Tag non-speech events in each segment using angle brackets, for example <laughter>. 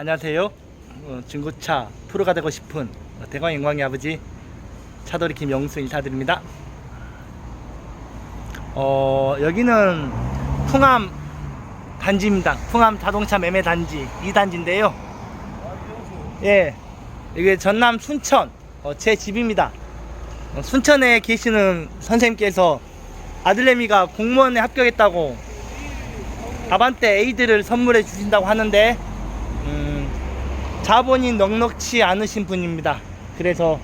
안녕하세요. 어, 중고차 프로가 되고 싶은 어, 대광 영광의 아버지 차돌이 김영수 인사드립니다. 어, 여기는 풍암 단지입니다. 풍암 자동차 매매 단지 2단지인데요. 예, 이게 전남 순천 어, 제 집입니다. 어, 순천에 계시는 선생님께서 아들내미가 공무원에 합격했다고 아반떼 에이드를 선물해 주신다고 하는데 음, 자본이 넉넉치 않으신 분입니다. 그래서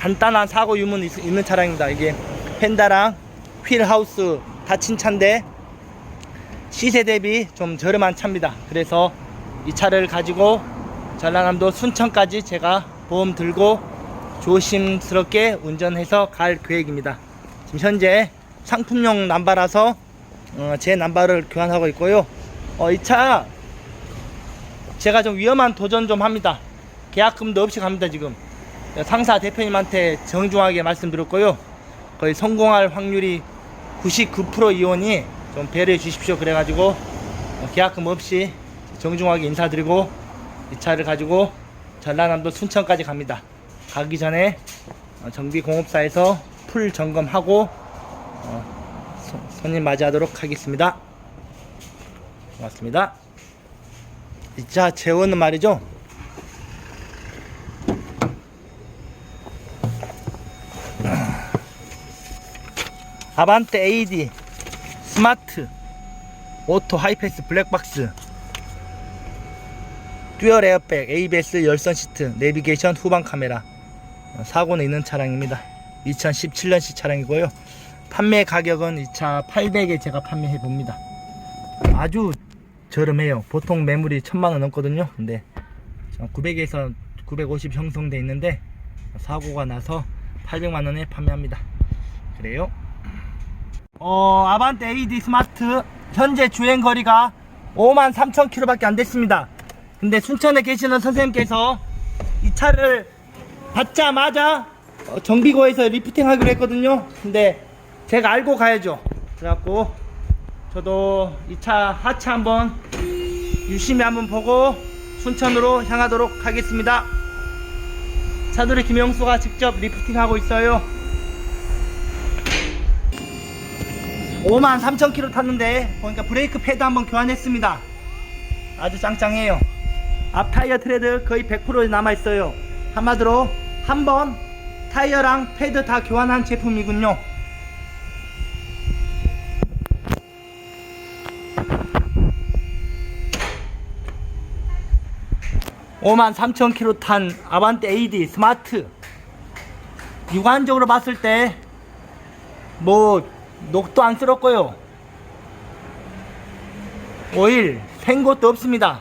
간단한 사고 유문 있- 있는 차량입니다. 이게 펜다랑 휠하우스 닫힌 차인데 시세 대비 좀 저렴한 차입니다. 그래서 이 차를 가지고 전라남도 순천까지 제가 보험 들고 조심스럽게 운전해서 갈 계획입니다. 지금 현재 상품용 남바라서 어, 제 남바를 교환하고 있고요. 어, 이차 제가 좀 위험한 도전 좀 합니다. 계약금도 없이 갑니다 지금. 상사 대표님한테 정중하게 말씀드렸고요. 거의 성공할 확률이 99% 이온이 좀 배려해 주십시오. 그래가지고 어, 계약금 없이 정중하게 인사드리고 이 차를 가지고 전라남도 순천까지 갑니다. 가기 전에 어, 정비공업사에서 풀 점검하고 어, 손- 손님 맞이하도록 하겠습니다. 고맙습니다. 이차 재원은 말이죠. 아반떼 AD 스마트 오토 하이패스 블랙박스 듀얼 에어백 ABS 열선 시트 내비게이션 후방 카메라. 어, 사고는 있는 차량입니다. 2017년식 차량이고요. 판매 가격은 이 차 800에 제가 판매해 봅니다. 아주 저렴해요 보통 매물이 1000만원 넘거든요 근데 900에서 950 형성돼 있는데 사고가 나서 800만원에 판매합니다 그래요 어, 아반떼 AD 스마트 현재 주행 거리가 5만 3천 킬로 밖에 안 됐습니다. 근데 순천에 계시는 선생님께서 이 차를 받자마자 어, 정비고에서 리프팅 하기로 했거든요. 근데 제가 알고 가야죠. 그래갖고 저도 이 차 하차 한번 유심히 한번 보고 순천으로 향하도록 하겠습니다. 차돌이 김영수가 직접 리프팅 하고 있어요. 5만 3천 킬로 탔는데 보니까 브레이크 패드 한번 교환했습니다. 아주 짱짱해요. 앞 타이어 트레드 거의 100% 남아 있어요. 한마디로 한번 타이어랑 패드 다 교환한 제품이군요. 오만 3천 킬로 탄 아반떼 AD 스마트. 육안적으로 봤을 때 뭐 녹도 안 쓸었고요. 오일 생 것도 없습니다.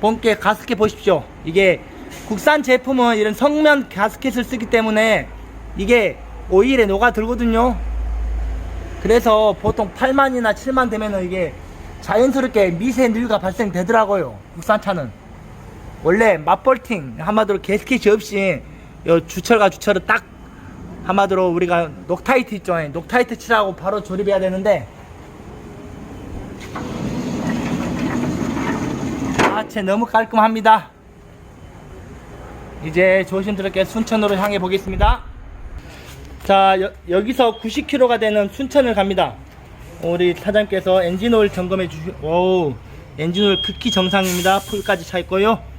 본께 가스켓 보십시오. 이게 국산 제품은 이런 성면 가스켓을 쓰기 때문에 이게 오일에 녹아 들거든요. 그래서 보통 8만이나 7만 되면은 이게 자연스럽게 미세 누유가 발생되더라고요. 국산차는 원래 맞벌팅 한마디로 게스켓이 없이 요 주철과 주철을 딱 한마디로 우리가 녹타이트 있죠. 녹타이트 칠하고 바로 조립해야 되는데. 아채 너무 깔끔합니다. 이제 조심스럽게 순천으로 향해 보겠습니다. 자 여, 기서 90km가 되는 순천을 갑니다. 우리 사장님께서 엔진오일 점검해 주시 오 엔진오일 극히 정상입니다. 풀까지 차 있고요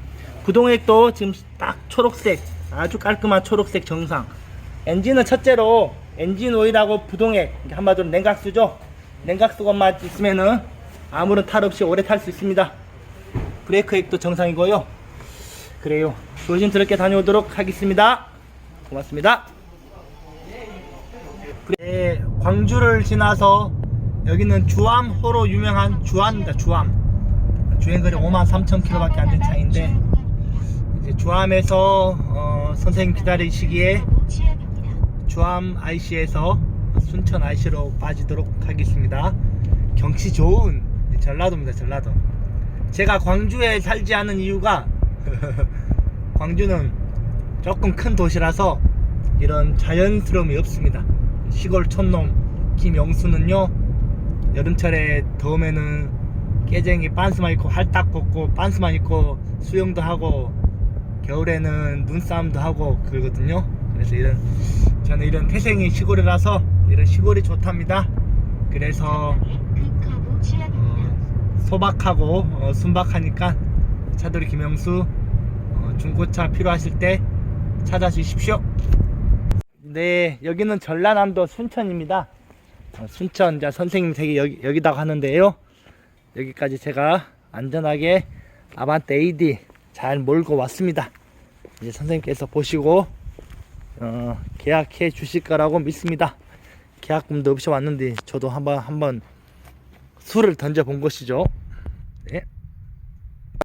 구동액도 지금 딱 초록색 아주 깔끔한 초록색 정상. 엔진은 첫째로 엔진 오일하고 부동액 한마디로 냉각수죠? 냉각수건만 있으면은 아무런 탈 없이 오래 탈 수 있습니다. 브레이크 액도 정상이고요. 그래요. 조심스럽게 다녀오도록 하겠습니다. 고맙습니다. 네, 광주를 지나서 여기는 주암호로 유명한 주암입니다 주암. 주행거리 5만 3천 킬로밖에 안 된 차인데 주암에서 어, 선생님 기다리시기에 주암 IC에서 순천 IC로 빠지도록 하겠습니다. 경치 좋은 전라도입니다. 전라도. 제가 광주에 살지 않은 이유가 <laughs> 광주는 조금 큰 도시라서 이런 자연스러움이 없습니다. 시골 촌놈 김영수는요 여름철에 더우면은 깨쟁이 빤스만 입고 할딱 벗고 빤스만 입고 수영도 하고 겨울에는 눈싸움도 하고 그러거든요. 그래서 이런 저는 이런 태생이 시골이라서 이런 시골이 좋답니다. 그래서 어, 소박하고 어, 순박하니까 차돌이 김영수 어, 중고차 필요하실 때 찾아주십시오. 네, 여기는 전라남도 순천입니다. 어, 순천 자 선생님 댁이 여기 여기다가 하는데요. 여기까지 제가 안전하게 아반떼 AD 잘 몰고 왔습니다. 이제 선생님께서 보시고 어, 계약해 주실 거라고 믿습니다. 계약금도 없이 왔는데 저도 한번 한번 술을 던져 본 것이죠.